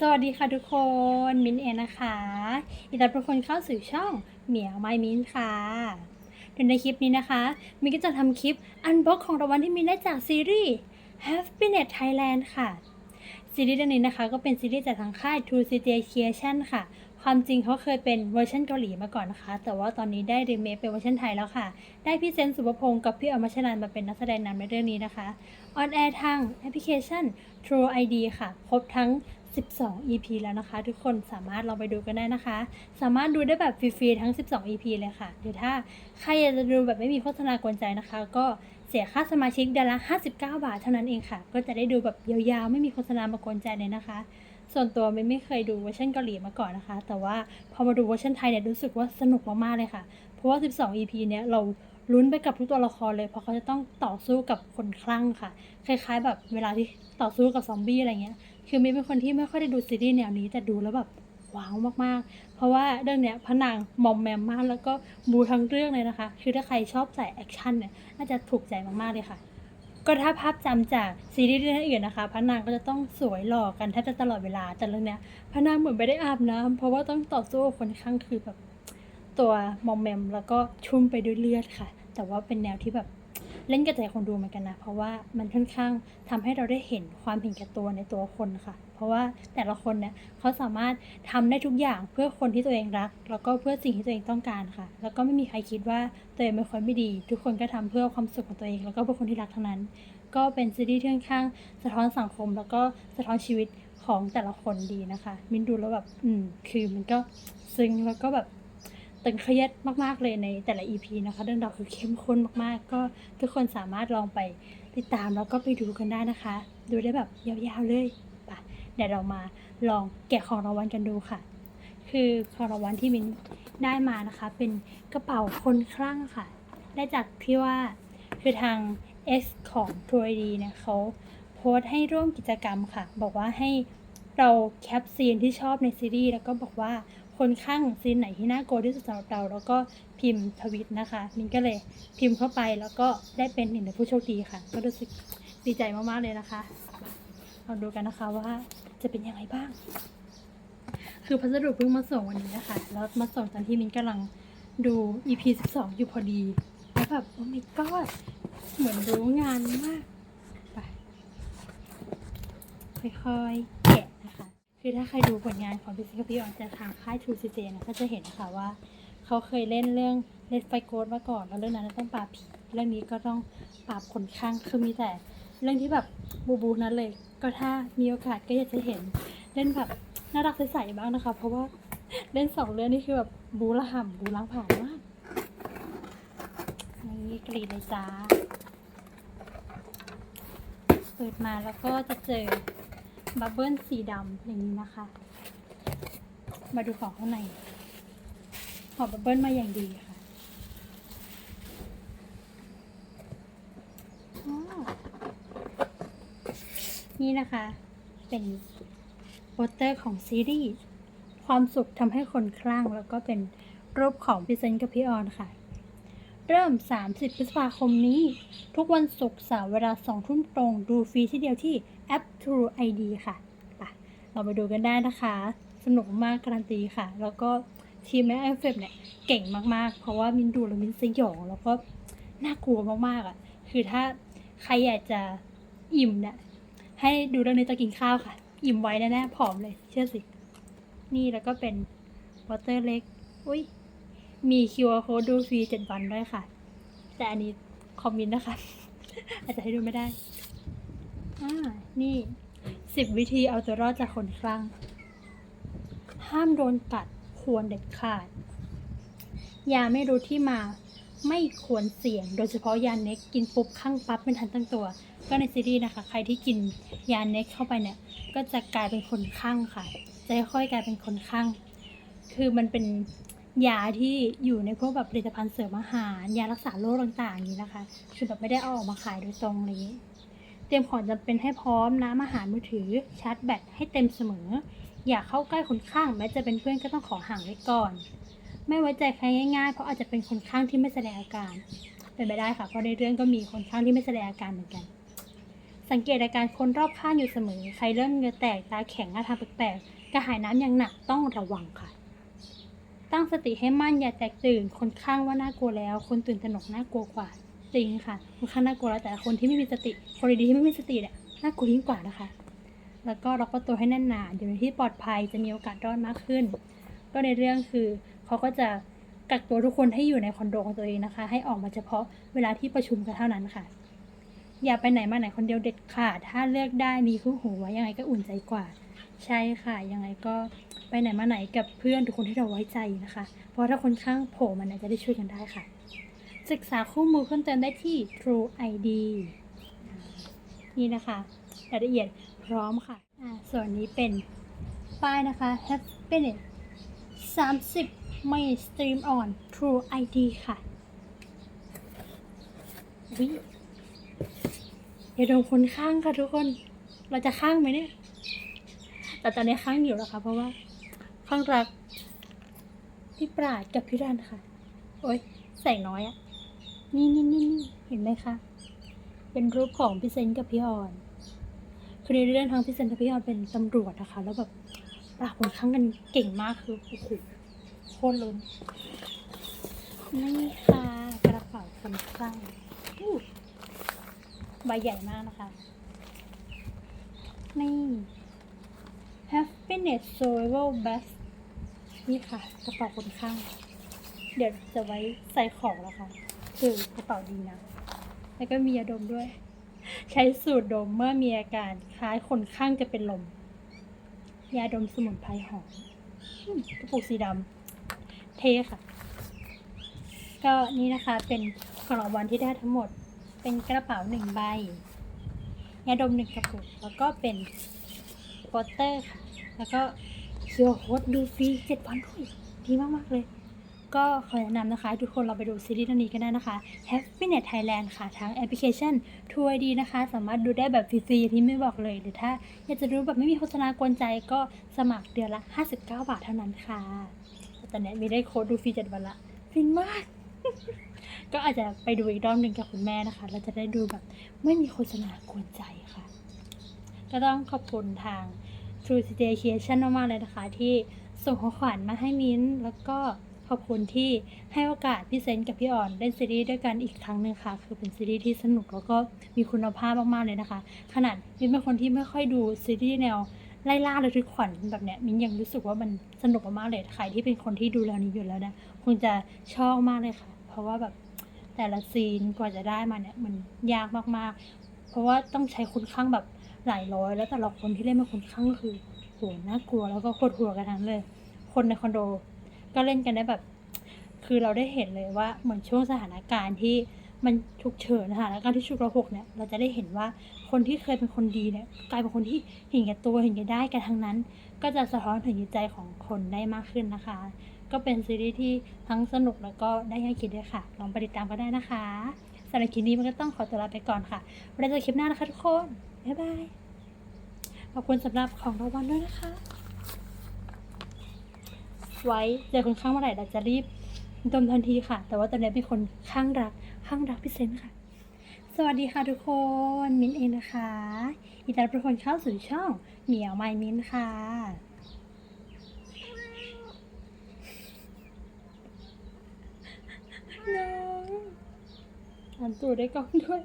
สวัสดีค่ะทุกคน มินเองนะคะยินดีต้อนรับทุกคนเข้าสู่ช่องเหมียวไมมินค่ะโดยในคลิปนี้นะคะ มินก็จะทำคลิปอันบ็อกของรางวัลที่มินได้จากซีรีส์ Happiness Thailand ค่ะ ซีรีส์เรื่องนี้นะคะ ก็เป็นซีรีส์จากทางค่าย True City Creation ค่ะ ความจริงเขาเคยเป็นเวอร์ชันเกาหลีมาก่อนนะคะ แต่ว่าตอนนี้ได้รีเมคเป็นเวอร์ชันไทยแล้วค่ะ ได้พี่เซนสุภพงศ์กับพี่อมรชนันมาเป็นนักแสดงนำในเรื่องนี้นะคะ ออนแอร์ทางแอปพลิเคชัน True ID ค่ะ ครบทั้ง 12 EP แล้วนะคะ ทุกคนสามารถลองไปดูกันได้นะคะ สามารถดูได้แบบฟรีๆทั้ง 12 EP เลยค่ะหรือถ้าใครอยากจะดูแบบไม่มีโฆษณากวนใจนะคะ ก็เสียค่าสมาชิกเดือนละ 59 บาทเท่านั้นเองค่ะ ก็จะได้ดูแบบยาวๆ ไม่มีโฆษณามากวนใจเลยนะคะ ส่วนตัวไม่ไม่เคยดูเวอร์ชันเกาหลีมาก่อนนะคะ แต่ว่าพอมาดูเวอร์ชันไทยเนี่ยรู้สึกว่าสนุกมากๆเลยค่ะ เพราะว่า 12 EP เนี่ยเราลุ้นไปกับทุกตัวละครเลย เพราะเขาจะต้องต่อสู้กับคนคลั่งค่ะ คล้ายๆ แบบเวลาที่ต่อสู้กับซอมบี้อะไรเงี้ย คือมินเป็นคนที่ไม่ค่อยได้ดูซีรีส์แนวนี้แต่ดูแล้วแบบว้าวมากๆ เพราะว่าเรื่องเนี้ยพระนางมอมแมมมากแล้วก็บูทั้งเรื่องเลยนะคะ คือถ้าใครชอบใส่แอคชั่นเนี่ยน่าจะถูกใจมากๆเลยค่ะ ก็ถ้าภาพจำจากซีรีส์เรื่องอื่นนะคะพระนางก็จะต้องสวยหล่อกันแทบจะตลอดเวลาแต่เรื่องเนี้ยพระนางเหมือนไม่ได้อาบน้ำเพราะว่าต้องต่อสู้คนข้างคือแบบตัวมอมแมมแล้วก็ชุ่มไปด้วยเลือดค่ะ แต่ว่าเป็นแนวที่แบบ เล่นกับใจคนดูเหมือนกันนะ เพราะว่ามันค่อนข้างทำให้เราได้เห็นความเห็นแก่ตัวในตัวคนค่ะ เพราะว่าแต่ละคนเนี่ยเขาสามารถทำได้ทุกอย่างเพื่อคนที่ตัวเองรัก แล้วก็เพื่อสิ่งที่ตัวเองต้องการค่ะ แล้วก็ไม่มีใครคิดว่าตัวเองเป็นคนไม่ดี ทุกคนก็ทำเพื่อความสุขของตัวเอง แล้วก็เพื่อคนที่รักทั้งนั้น ก็เป็นซีรีส์ที่ค่อนข้างสะท้อนสังคม แล้วก็สะท้อนชีวิตของแต่ละคนดีนะคะ มินดูแล้วแบบอืมคือมันก็ซึ้งแล้วก็แบบ ตึงเครียดมากๆเลยในแต่ละ EP นะคะ เรื่องราวคือเข้มข้นมากๆ ก็ทุกคนสามารถลองไปติดตามแล้วก็ไปดูกันได้นะคะ ดูได้แบบยาวๆเลยปะเดี๋ยวเรามาลองแกะของรางวัลกันดูค่ะ คือของรางวัลที่มินได้มานะคะ เป็นกระเป๋าคนคลั่งค่ะ ได้จากที่ว่าคือทาง X ของ t r u i d เนี่ยเขาโพสต์ให้ร่วมกิจกรรมค่ะ บอกว่าให้เราแคปซีนที่ชอบในซีรีส์แล้วก็บอกว่า คนข้างซีนไหนที่น่ากลัวที่สุดสำหรับเรา แล้วก็พิมพ์ทวิตนะคะมินก็เลยพิมพ์เข้าไปแล้วก็ได้เป็นหนึ่งในผู้โชคดีค่ะ ก็รู้สึกดีใจมากๆเลยนะคะเราดูกันนะคะว่าจะเป็นยังไงบ้าง คือพัสดุเพิ่งมาส่งวันนี้นะคะ แล้วมาส่งตอนที่มินกำลังดู EP 12 อยู่พอดี แล้วแบบ โอ้ my god เหมือนรู้งานมาก ไป ค่อยๆ คือถ้าใครดูผลงานของพิซซี่กับพี่ออนจากทางค่าย True c j นะก็จะเห็นค่ะว่า เขาเคยเล่นเรื่องเลดไฟโกดมาก่อนแล้วเรื่องนั้นต้องปราบผีเรื่องนี้ก็ต้องปราบคนข้างคือมีแต่เรื่องที่แบบบูบูนั้นเลย ก็ถ้ามีโอกาสก็อยากจะเห็นเล่นแบบน่ารักใสๆบ้างนะคะ เพราะว่าเล่นสองเรื่องนี่คือแบบบูละห่ำบูล้างผ่านมากนี่กรีดเลยจ้า เปิดมาแล้วก็จะเจอ บับเบิ้ลสีดำอย่างนี้นะคะ มาดูของข้างในหอบับเบิ้ลมาอย่างดีค่ะนี่นะคะ เป็นโปสเตอร์ของซีรีส์ความสุขทำให้คนคลั่งแล้วก็เป็นรูปของพี่เซนกับพี่ออนค่ะ เริ่ม 30 พฤษภาคมนี้ ทุกวันศุกร์เสาร์เวลา 2 ทุ่มตรง ดูฟรีที่เดียวที่แอป True ID ค่ะไปเราไปดูกันได้นะคะ สนุกมากการันตีค่ะ แล้วก็ทีมแม่ไอเฟมเนี่ย เก่งมากๆ เพราะว่ามินดูแล้วมินสยอง แล้วก็น่ากลัวมากๆอะ คือถ้าใครอยากจะอิ่มเนี่ยให้ดูเรื่องนี้ตอนกินข้าวค่ะ อิ่มไว้แน่ๆผอมเลย เชื่อสิ นี่แล้วก็เป็นวอเตอร์เล็ก อุ้ย มี QR code ดูฟรีเจ็ดวันด้วยค่ะ แต่อันนี้คอมมินนะคะ อาจจะให้ดูไม่ได้ อ่า นี่สิบวิธีเอาตัวรอดจากคนคลั่ง ห้ามโดนกัดควรเด็ดขาด ยาไม่รู้ที่มาไม่ควรเสี่ยง โดยเฉพาะยาเน็กกินปุ๊บข้างปั๊บไม่ทันตั้งตัว ก็ในซีรีส์นะคะ ใครที่กินยาเน็กเข้าไปเนี่ย ก็จะกลายเป็นคนคลั่งค่ะ จะค่อยกลายเป็นคนคลั่งคือมันเป็น ยาที่อยู่ในพวกแบบผลิตภัณฑ์เสริมอาหาร ยารักษาโรคต่างๆอย่างนี้นะคะคือแบบไม่ได้เอาออกมาขายโดยตรงอะไรอย่างนี้เตรียมของจำเป็นให้พร้อมน้ำอาหารมือถือชาร์จแบตให้เต็มเสมอ อย่าเข้าใกล้คนข้างแม้จะเป็นเพื่อนก็ต้องขอห่างไว้ก่อน ไม่ไว้ใจใครง่ายๆเพราะอาจจะเป็นคนข้างที่ไม่แสดงอาการเป็นไปได้ค่ะเพราะในเรื่องก็มีคนข้างที่ไม่แสดงอาการเหมือนกัน สังเกตอาการคนรอบข้างอยู่เสมอ ใครเริ่มเงือแตกตาแข็งหน้าทางแปลกๆกระหายน้ำอย่างหนักต้องระวังค่ะ ตั้งสติให้มั่นอย่าแตกตื่น คนข้างว่าน่ากลัวแล้ว คนตื่นตระหนกน่ากลัวกว่าจริงค่ะคนข้างน่ากลัวแล้วแต่คนที่ไม่มีสติ คนดีๆที่ไม่มีสติเนี่ยน่ากลัวยิ่งกว่านะคะ แล้วก็ล็อกประตูให้แน่นหนาอยู่ในที่ปลอดภัยจะมีโอกาสรอดมากขึ้น ก็ในเรื่องคือเขาก็จะกักตัวทุกคนให้อยู่ในคอนโดของตัวเองนะคะ ให้ออกมาเฉพาะเวลาที่ประชุมกันเท่านั้นค่ะ อย่าไปไหนมาไหนคนเดียวเด็ดขาดถ้าเลือกได้มีคู่หูไว้ยังไงก็อุ่นใจกว่า ใช่ค่ะ ยังไงก็ไปไหนมาไหนกับเพื่อนทุกคนที่เราไว้ใจนะคะ เพราะถ้าคนข้างโผล่มันอาจจะได้ช่วยกันได้ค่ะ ศึกษาคู่มือเพิ่มเติมได้ที่ True ID นี่นะคะรายละเอียดพร้อมค่ะอ่าส่วนนี้เป็นป้ายนะคะ Happiness 30 ไม่ Stream on True ID ค่ะวิอย่าโดนคนข้างค่ะทุกคน เราจะข้างไหมเนี่ย แต่ตอนนี้ข้างอยู่แล้วค่ะ เพราะว่าข้างรักพี่ปราดกับพี่รันค่ะ โอ๊ยแสงน้อยอะนี่นี่นี่นี่เห็นไหมคะ เป็นรูปของพี่เซนกับพี่ออนคือในเรื่องทางพี่เซนกับพี่ออนเป็นตำรวจนะคะ แล้วแบบปราบคนข้างกันเก่งมากคือโอ้โหโคตรล้นนี่ค่ะกระเป๋าคนข้างอู้ใบใหญ่มากนะคะ นี่ Happiness Survival Best นี่ค่ะ กระเป๋าคนข้าง เดี๋ยวจะไว้ใส่ของแล้วค่ะคือกระเป๋าดีนะ แล้วก็มียาดมด้วย ใช้สูตรดมเมื่อมีอาการคล้ายคนข้างจะเป็นลม ยาดมสมุนไพรหอมอืมกระปุกสีดำเท่ค่ะ ก็นี่นะคะเป็นของรางวัลที่ได้ทั้งหมด เป็นกระเป๋าหนึ่งใบยาดมหนึ่งกระปุก แล้วก็เป็นโปสเตอร์ค่ะ แล้วก็เคียวโฮดดูฟรีเจ็ดวันด้วยดีมากๆเลย ก็ขอแนะนำนะคะ ทุกคนเราไปดูซีรีส์เรื่องนี้กันได้นะคะ Happiness Thailand ค่ะทั้งแอปพลิเคชัน True ID นะคะ สามารถดูได้แบบฟรีๆที่ไม่บอกเลย หรือถ้าอยากจะดูแบบไม่มีโฆษณากวนใจก็สมัครเดือนละ 59 บาทเท่านั้นค่ะแต่ตอนนี้มีได้โค้ดดูฟรี7วันละฟินมาก ก็อาจจะไปดูอีกรอบหนึ่งกับคุณแม่นะคะ เราจะได้ดูแบบไม่มีโฆษณากวนใจค่ะ ก็ต้องขอบคุณทาง True City Creation มากๆเลยนะคะ ที่ส่งของขวัญมาให้มิ้น แล้วก็ขอบคุณที่ให้โอกาสพี่เซนกับพี่อ่อนเล่นซีรีส์ด้วยกันอีกครั้งหนึ่งค่ะ คือเป็นซีรีส์ที่สนุกแล้วก็มีคุณภาพมากๆเลยนะคะ ขนาดมิ้นเป็นคนที่ไม่ค่อยดูซีรีส์แนวไล่ล่าระทึกขวัญแบบเนี้ยมิ้นยังรู้สึกว่ามันสนุกมากๆเลยใครที่เป็นคนที่ดูแนวนี้อยู่แล้วนะคงจะชอบมากเลยค่ะ เพราะว่าแบบแต่ละซีนกว่าจะได้มาเนี่ยมันยากมากๆ เพราะว่าต้องใช้คนข้างแบบ หลายร้อย แล้วแต่ละคนที่เล่นเป็นคนข้างก็คือโหน่ากลัวแล้วก็โคตรหัวกันทั้งเลย คนในคอนโด ก็เล่นกันได้แบบ คือเราได้เห็นเลยว่าเหมือนช่วงสถานการณ์ที่มันฉุกเฉินสถานการณ์ที่ฉุกระหกเนี่ย เราจะได้เห็นว่าคนที่เคยเป็นคนดีเนี่ยกลายเป็นคนที่เห็นแก่ตัวเห็นแก่ได้กันทั้งนั้น ก็จะสะท้อนถึงจิตใจของคนได้มากขึ้นนะคะ ก็เป็นซีรีส์ที่ทั้งสนุกแล้วก็ได้ให้คิดด้วยค่ะ ลองไปติดตามก็ได้นะคะ สำหรับคลิปนี้มันก็ต้องขอตัวลาไปก่อนค่ะไว้เจอคลิปหน้านะคะทุกคน บ๊ายบาย ขอบคุณสำหรับของรางวัลด้วยนะคะ ไว้เจอคนข้างเมื่อไหร่เราจะรีบดมทันทีค่ะ แต่ว่าตอนนี้เป็นคนข้างรัก ข้างรักพี่เซนค่ะ สวัสดีค่ะทุกคน มิ้นเองนะคะยินดีต้อนรับทุกคนเข้าสู่ช่องเหมียวไมมิ้นค่ะน้ หันตัวได้กล้องด้วย